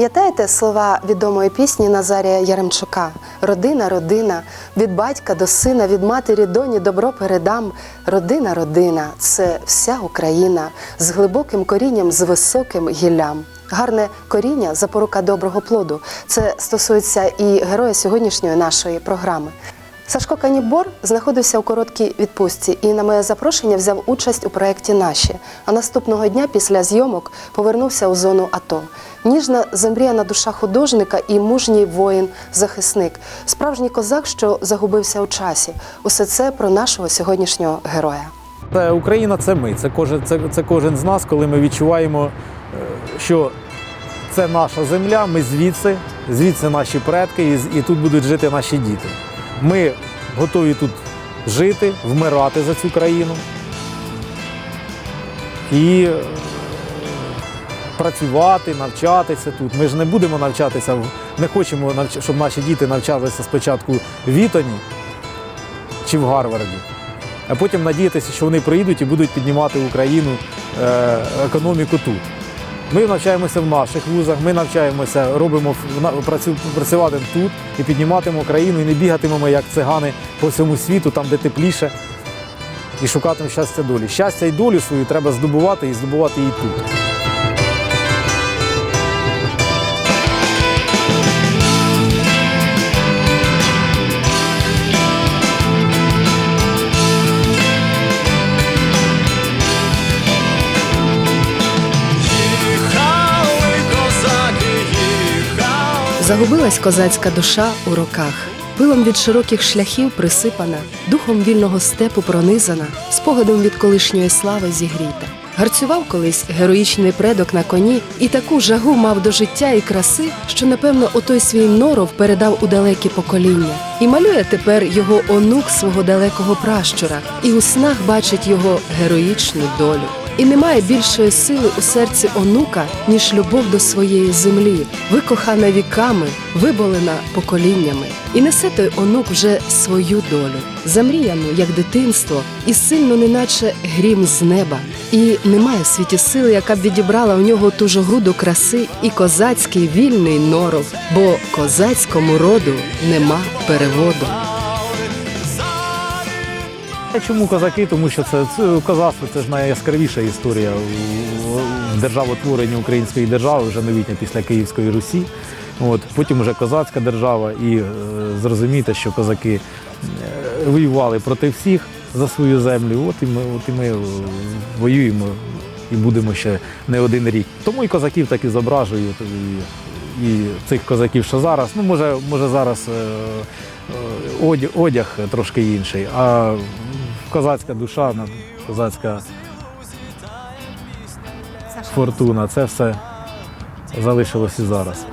Пам'ятаєте слова відомої пісні Назарія Яремчука? Родина, родина, від батька до сина, від матері доні добро передам. Родина, родина це вся Україна з глибоким корінням, з високим гіллям. Гарне коріння запорука доброго плоду. Це стосується і героя сьогоднішньої нашої програми. Сашко Канібор знаходився у короткій відпустці і на моє запрошення взяв участь у проєкті Наші. А наступного дня після зйомок повернувся у зону АТО. Ніжна замріяна душа художника і мужній воїн-захисник, справжній козак, що загубився у часі. Усе це про нашого сьогоднішнього героя. Це Україна це ми. Це кожен, це, це кожен з нас, коли ми відчуваємо, е, що це наша земля, ми звідси, звідси наші предки, і, і тут будуть жити наші діти. Ми готові тут жити, вмирати за цю країну і е, працювати, навчатися тут. Ми ж не будемо навчатися, не хочемо, щоб наші діти навчалися спочатку в Ітоні чи в Гарварді а потім надіятися, що вони приїдуть і будуть піднімати Україну е, економіку тут. Ми навчаємося в наших вузах, ми навчаємося, робимо в- на- працю- працюватимемо тут і підніматимемо країну, і не бігатимемо як цигани по всьому світу, там де тепліше, і шукатимемо щастя долі. Щастя і долю свою треба здобувати і здобувати її тут. Загубилась козацька душа у роках. Пилом від широких шляхів присипана, духом вільного степу пронизана, спогадом від колишньої слави зігріта. Гарцював колись героїчний предок на коні і таку жагу мав до життя і краси, що напевно отой свій норов передав у далекі покоління. І малює тепер його онук свого далекого пращура, і у снах бачить його героїчну долю. І немає більшої сили у серці онука, ніж любов до своєї землі, викохана віками, виболена поколіннями. І несе той онук вже свою долю, замріяну, як дитинство, і сильно, неначе грім з неба. І немає в світі сили, яка б відібрала в нього ту жогруду краси і козацький вільний норов, бо козацькому роду нема переводу. Чому козаки? Тому що це, це козацтво це ж найяскравіша історія державотворенні української держави, вже новітня після Київської Русі. От, потім вже козацька держава, і е, зрозумієте, що козаки е, воювали проти всіх за свою землю. От і ми, от і ми е, воюємо і будемо ще не один рік. Тому і козаків так і зображують. І, і цих козаків, що зараз, ну може, може зараз е, е, одяг трошки інший, а козацька душа, ну, козацька фортуна, це все залишилось і зараз.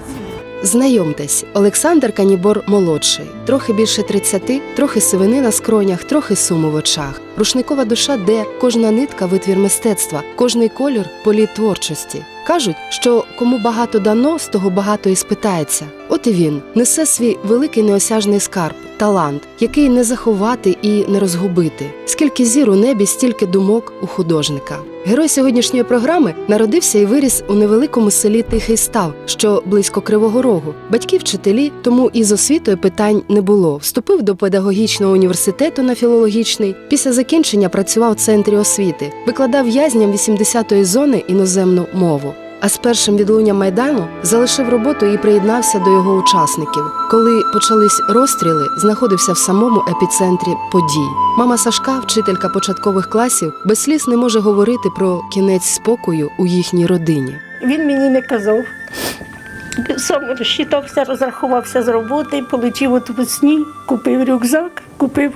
Знайомтесь, Олександр Канібор молодший, трохи більше 30, трохи сивини на скронях, трохи суму в очах. Рушникова душа, де кожна нитка витвір мистецтва, кожний колір політ творчості. Кажуть, що кому багато дано, з того багато і спитається. От і він несе свій великий неосяжний скарб, талант, який не заховати і не розгубити. Скільки зір у небі, стільки думок у художника. Герой сьогоднішньої програми народився і виріс у невеликому селі Тихий Став, що близько Кривого Рогу. Батьки вчителі, тому і з освітою питань не було. Вступив до педагогічного університету на філологічний. Після закінчення працював в центрі освіти, викладав в'язням 80-ї зони іноземну мову. А з першим відлунням майдану залишив роботу і приєднався до його учасників. Коли почались розстріли, знаходився в самому епіцентрі подій. Мама Сашка, вчителька початкових класів, без сліз не може говорити про кінець спокою у їхній родині. Він мені не казав. Сам розчитався, розрахувався з роботи, полетів от весні, купив рюкзак, купив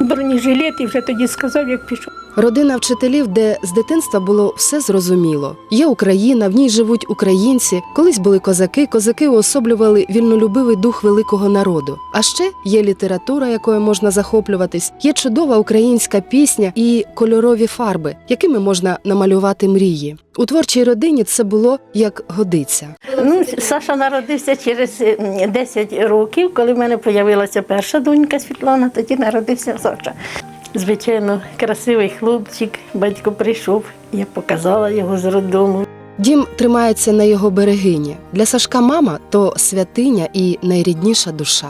бронежилет і вже тоді сказав, як пішов. Родина вчителів, де з дитинства було все зрозуміло. Є Україна, в ній живуть українці. Колись були козаки. Козаки уособлювали вільнолюбивий дух великого народу. А ще є література, якою можна захоплюватись, є чудова українська пісня і кольорові фарби, якими можна намалювати мрії. У творчій родині це було як годиться. Ну, Саша народився через м, 10 років, коли в мене з'явилася перша донька Світлана, тоді народився Саша. Звичайно, красивий хлопчик, батько прийшов, я показала його з роддому. Дім тримається на його берегині. Для Сашка мама то святиня і найрідніша душа.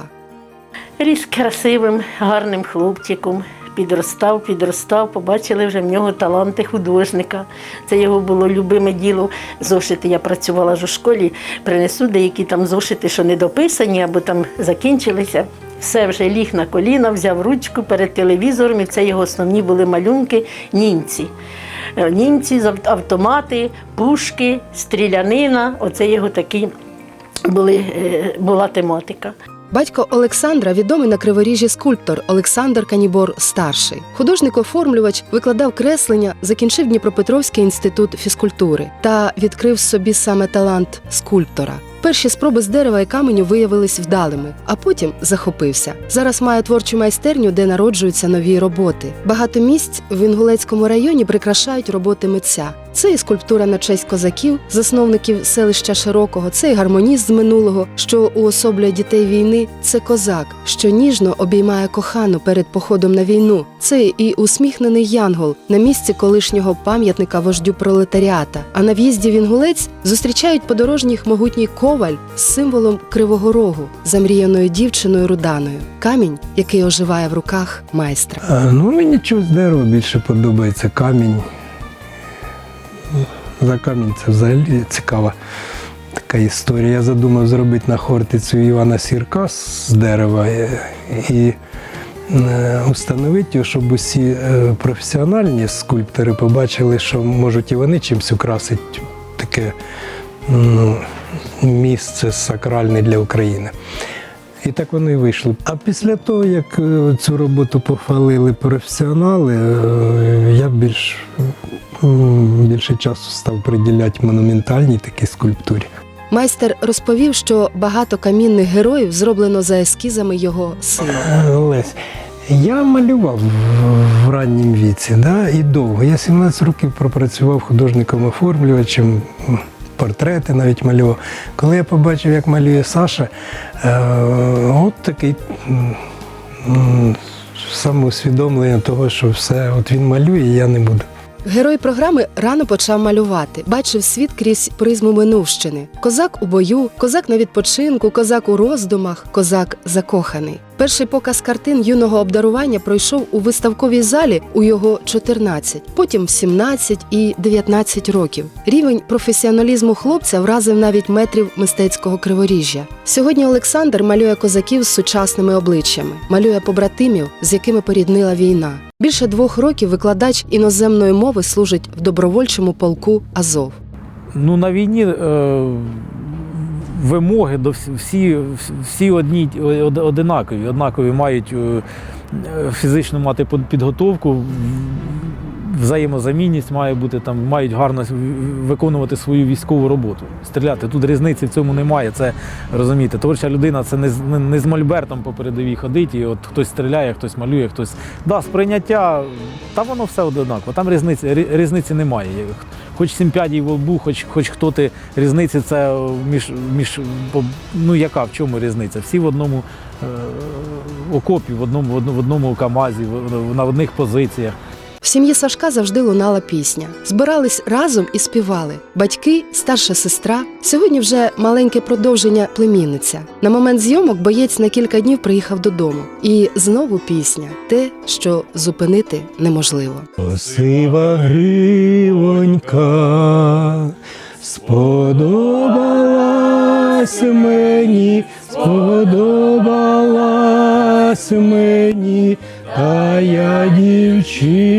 Ріс красивим, гарним хлопчиком. Підростав, підростав, побачили вже в нього таланти художника. Це його було любиме діло. Зошити я працювала ж у школі, принесу деякі там зошити, що не дописані або там закінчилися. Все вже ліг на коліна, взяв ручку перед телевізором, і це його основні були малюнки німці. Е, Німці, автомати, пушки, стрілянина. Оце його такі були, е, була тематика. Батько Олександра відомий на криворіжжі скульптор Олександр Канібор старший. Художник-оформлювач викладав креслення, закінчив Дніпропетровський інститут фізкультури та відкрив собі саме талант скульптора. Перші спроби з дерева і каменю виявились вдалими, а потім захопився. Зараз має творчу майстерню, де народжуються нові роботи. Багато місць в Інгулецькому районі прикрашають роботи митця. Це і скульптура на честь козаків, засновників селища Широкого, це і гармоніст з минулого, що уособлює дітей війни. Це козак, що ніжно обіймає кохану перед походом на війну. Це і усміхнений янгол на місці колишнього пам'ятника вождю пролетаріата. А на в'їзді в Інгулець зустрічають подорожніх могутній коваль з символом Кривого Рогу, замріяною дівчиною Руданою. Камінь, який оживає в руках майстра. А, Ну, мені чогось дерево більше подобається камінь. За камінь це взагалі цікава така історія. Я задумав зробити на хортицю Івана Сірка з дерева е, і е, установити його, щоб усі е, професіональні скульптори побачили, що можуть і вони чимось украсити таке ну, місце сакральне для України. І так воно і вийшло. А після того, як е, цю роботу похвалили професіонали, е, я більш, більше часу став приділяти монументальній такій скульптурі. Майстер розповів, що багато камінних героїв зроблено за ескізами його сина. Е, Лесь, я малював в- раннім віці, да, і довго. Я 17 років пропрацював художником-оформлювачем, портрети навіть малював. Коли я побачив, як малює Саша, е, от такий самоусвідомлення того, що все, от він малює, я не буду. Герой програми рано почав малювати, бачив світ крізь призму минувщини. Козак у бою, козак на відпочинку, козак у роздумах, козак закоханий. Перший показ картин юного обдарування пройшов у виставковій залі у його 14, потім в 17 і 19 років. Рівень професіоналізму хлопця вразив навіть метрів мистецького криворіжжя. Сьогодні Олександр малює козаків з сучасними обличчями, малює побратимів, з якими поріднила війна. Більше двох років викладач іноземної мови служить в добровольчому полку Азов. Ну, на війні е, вимоги до всі, всі, одні одинакові. Однакові мають е, фізично мати підготовку, взаємозамінність має бути там, мають гарно виконувати свою військову роботу. Стріляти. Тут різниці в цьому немає. Це розумієте, творча людина це не, не, не з мольбертом по передовій ходить, і от хтось стріляє, хтось малює, хтось. Да, сприйняття, та воно все однаково. Там різниці, різниці немає. Хоч сімпядій в лбу, хоч, хоч хто ти різниця, це між, між ну яка в чому різниця? Всі в одному е, окопі, в одному, в одному, в одному КАМАЗі, в- на одних позиціях. Сім'ї Сашка завжди лунала пісня. Збирались разом і співали. Батьки, старша сестра. Сьогодні вже маленьке продовження племінниця. На момент зйомок боєць на кілька днів приїхав додому. І знову пісня те, що зупинити неможливо. Сива гривонька сподобалась мені, сподобалась мені, та я дівчинонька.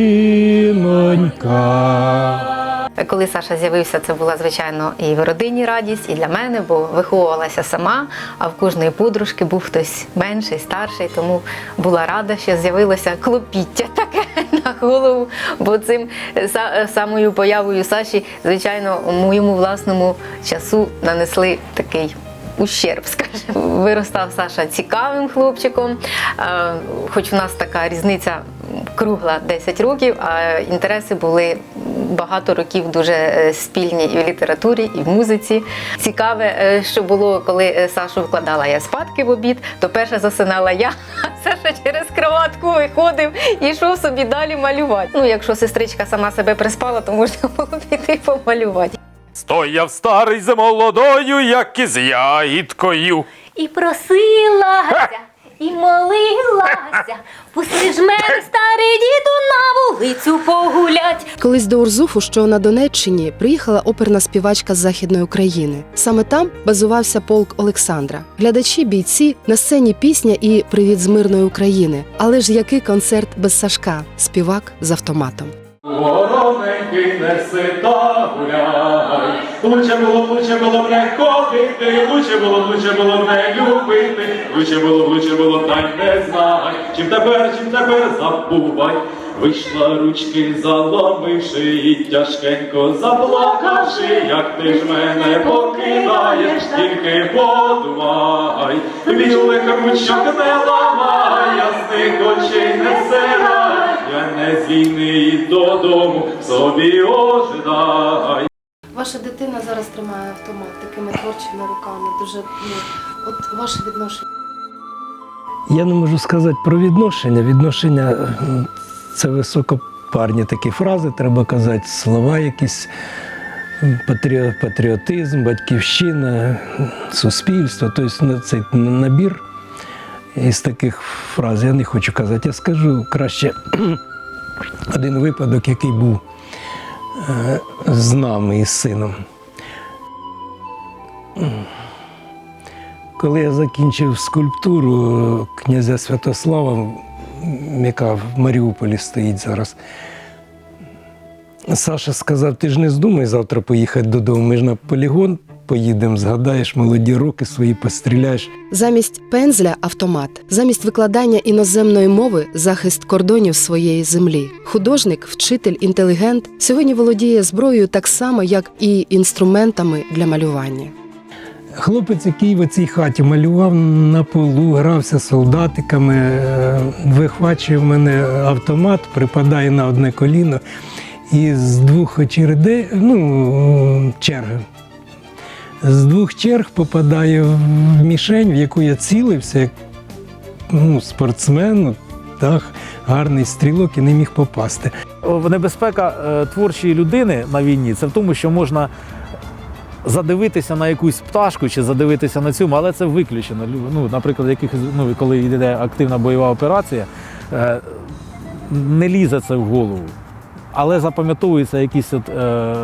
Коли Саша з'явився, це була звичайно і в родині радість, і для мене, бо виховувалася сама, а в кожної подружки був хтось менший, старший, тому була рада, що з'явилося клопіття таке на голову. Бо цим самою появою Саші, звичайно, у моєму власному часу нанесли такий. Ущерб, скажімо. Виростав Саша цікавим хлопчиком, хоч у нас така різниця кругла 10 років, а інтереси були багато років дуже е, спільні і в літературі, і в музиці. Цікаве, е, що було, коли е, Сашу вкладала я спадки в обід, то перша засинала я, а Саша через кроватку виходив і йшов собі далі малювати. Ну, якщо сестричка сама себе приспала, то можна було піти помалювати. Стояв старий за молодою, як із ягідкою. І просилася, і молилася. Пусти ж мене, старий діду, на вулицю погулять. Колись до Урзуфу, що на Донеччині, приїхала оперна співачка з Західної України. Саме там базувався полк Олександра. Глядачі, бійці, на сцені пісня і Привіт з мирної України. Але ж який концерт без Сашка, співак з автоматом. Вороненький неси та гуляй. Лучше було, лучше було б не ходити, лучше було, лучше було б не любити, лучше було, лучше було та й не знай. Чим тепер, чим тепер забувай. Вийшла ручки заломивши і тяжкенько заплакавши, як ти ж мене покидаєш, тільки подумай, білих ручок не ламай, ясних очей не сирай, я не з війни і додому собі ожидай. Ваша дитина зараз тримає автомат такими творчими руками. Дуже ну от ваше відношення. Я не можу сказати про відношення. Відношення це високопарні такі фрази, треба казати, слова якісь. Патріотизм, батьківщина, суспільство. Тобто цей набір із таких фраз я не хочу казати. Я скажу краще один випадок, який був е, з нами із сином. Коли я закінчив скульптуру князя Святослава, яка в Маріуполі стоїть зараз, Саша сказав: ти ж не здумай завтра поїхати додому. Ми ж на полігон поїдемо, згадаєш молоді роки свої, постріляєш. Замість пензля автомат, замість викладання іноземної мови захист кордонів своєї землі. Художник, вчитель, інтелігент сьогодні володіє зброєю так само, як і інструментами для малювання. Хлопець, який в цій хаті малював на полу, грався солдатиками, е, вихвачує в мене автомат, припадає на одне коліно і з двох очередей, ну, черг, з двох черг попадає в мішень, в яку я цілився, як ну, спортсмен, так, гарний стрілок і не міг попасти. Небезпека е, творчої людини на війні це в тому, що можна задивитися на якусь пташку чи задивитися на цьому, але це виключено. Ну, наприклад, яких, ну, коли йде активна бойова операція, е, не лізе це в голову. Але запам'ятовуються якісь от, е,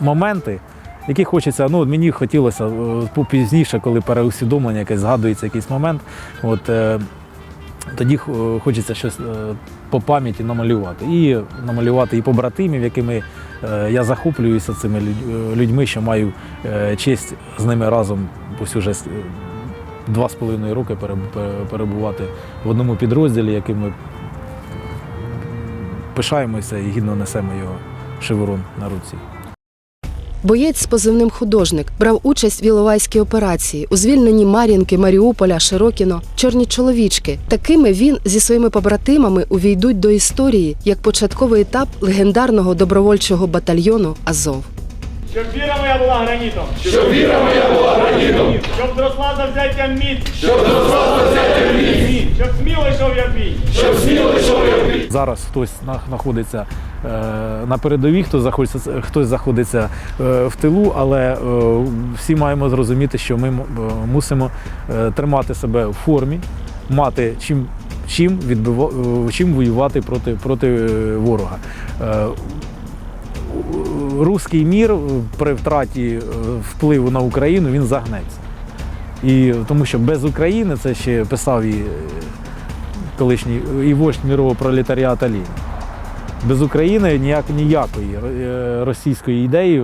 моменти, які хочеться. Ну, мені хотілося е, пізніше, коли переусвідомлення якесь згадується якийсь момент. От, е, тоді хочеться щось е, по пам'яті намалювати. І намалювати і побратимів, якими я захоплююся цими людьми, що маю честь з ними разом ось уже два з половиною роки пере- пере- перебувати в одному підрозділі, яким ми пишаємося і гідно несемо його шеврон на руці. Боєць з позивним художник брав участь в Іловайській операції у звільненні Мар'їнки, Маріуполя, Широкіно, чорні чоловічки. Такими він зі своїми побратимами увійдуть до історії як початковий етап легендарного добровольчого батальйону Азов. Щоб віра моя була гранітом. Щоб віра моя була гранітом. Щоб зросла за взяттям міць. Щоб зросла за взяттям міць. Щоб сміло йшов я в бій. Зараз хтось на- знаходиться е, на передовій, хтось знаходиться, хтось знаходиться е, в тилу, але е, всі маємо зрозуміти, що ми мусимо тримати себе в формі, мати чим, чим, відбива, е, чим воювати проти, проти ворога. Руський мір е, при втраті е, впливу на Україну він загнеться. І тому що без України це ще писав і е, колишній і вождь мірового пролетаріата Ленін. Без України ніяк, ніякої російської ідеї,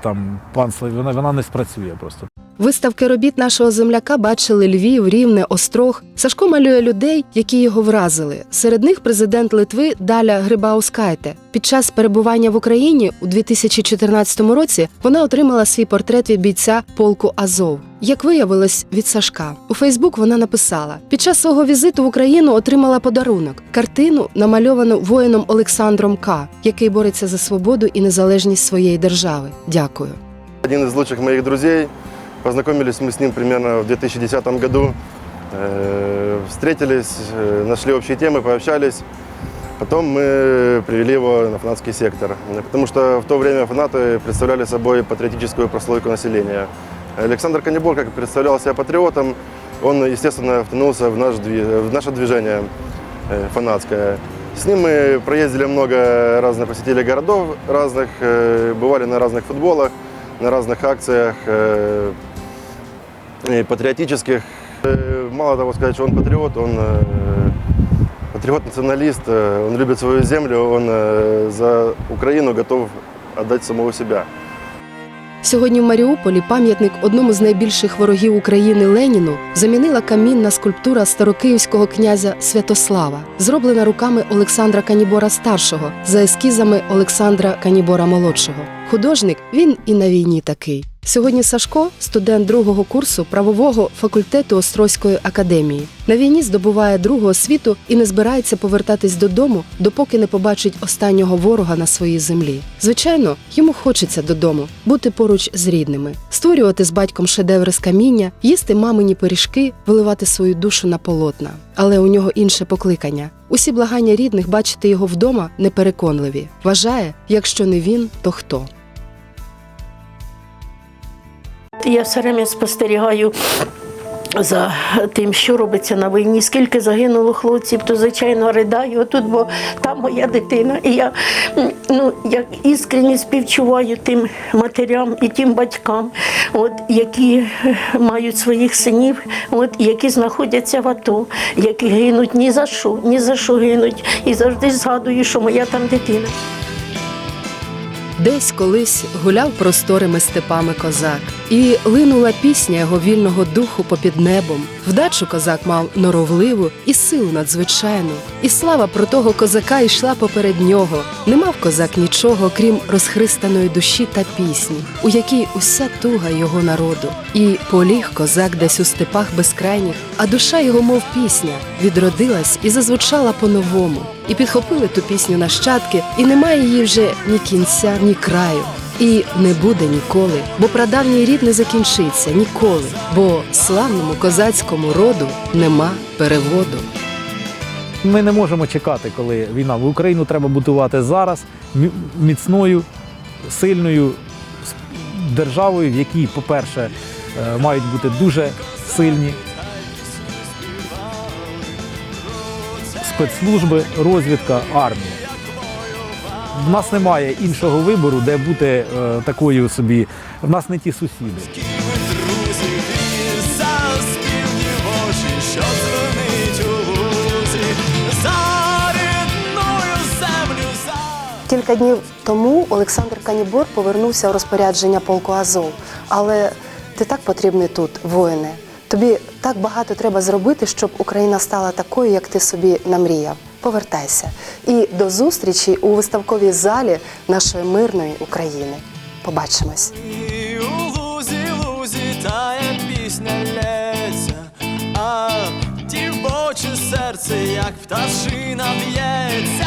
там панство вона, вона не спрацює просто. Виставки робіт нашого земляка бачили Львів, Рівне, Острог. Сашко малює людей, які його вразили. Серед них президент Литви Даля Грибаускайте. Під час перебування в Україні у 2014 році вона отримала свій портрет від бійця полку Азов. Як виявилось від Сашка, у Фейсбук вона написала: під час свого візиту в Україну отримала подарунок картину, намальовану воїном Олександром К, який бореться за свободу і незалежність своєї держави. Дякую. Один из лучших моих друзей. Познакомились мы с ним примерно в 2010 году. Э, Встретились, э, нашли общие темы, пообщались. Потом мы привели его на фанатский сектор, потому что в то время фанаты представляли собой патриотическую прослойку населения. Александр Канибор, как представлял себя патриотом, он, естественно, втянулся в, наш, в наше движение э, фанатское. С ним мы проездили много разных посетили городов разных, бывали на разных футболах, на разных акциях патриотических. Э, Мало того сказать, что он патриот, он э, патриот-националист, э, он любит свою землю, он э, за Украину готов отдать самого себя. Сьогодні в Маріуполі пам'ятник одному з найбільших ворогів України Леніну замінила камінна скульптура старокиївського князя Святослава, зроблена руками Олександра Канібора старшого за ескізами Олександра Канібора молодшого. Художник він і на війні такий. Сьогодні Сашко, студент другого курсу правового факультету Острозької академії. На війні здобуває другу освіту і не збирається повертатись додому, допоки не побачить останнього ворога на своїй землі. Звичайно, йому хочеться додому, бути поруч з рідними, створювати з батьком шедеври з каміння, їсти мамині пиріжки, виливати свою душу на полотна. Але у нього інше покликання. Усі благання рідних бачити його вдома непереконливі. Вважає, якщо не він, то хто. Я все время спостерігаю за тим, що робиться на війні, скільки загинуло хлопців, то звичайно ридаю тут, бо там моя дитина. І я ну, як іскренні співчуваю тим матерям і тим батькам, от, які мають своїх синів, от, які знаходяться в АТО, які гинуть ні за що, ні за що гинуть. І завжди згадую, що моя там дитина. Десь колись гуляв просторими степами козак, і линула пісня його вільного духу попід небом. Вдачу козак мав норовливу і силу надзвичайну. І слава про того козака йшла поперед нього. Не мав козак нічого, крім розхристаної душі та пісні, у якій уся туга його народу. І поліг козак десь у степах безкрайніх, а душа його, мов пісня, відродилась і зазвучала по-новому. І підхопили ту пісню нащадки, і немає її вже ні кінця, ні краю. І не буде ніколи, бо прадавній рід не закінчиться ніколи, бо славному козацькому роду нема переводу. Ми не можемо чекати, коли війна. В Україну треба будувати зараз міцною, сильною державою, в якій, по-перше, е, мають бути дуже сильні спецслужби, розвідка, армія. В нас немає іншого вибору, де бути е, такою собі. В нас не ті сусіди. Кілька днів тому Олександр Канібор повернувся у розпорядження полку Азов. Але ти так потрібний тут, воїне. Тобі так багато треба зробити, щоб Україна стала такою, як ти собі намріяв. Повертайся. І до зустрічі у виставковій залі нашої мирної України. Побачимось. У лузі, лузі тає пісня лється, а дівоче серце, як пташина б'ється.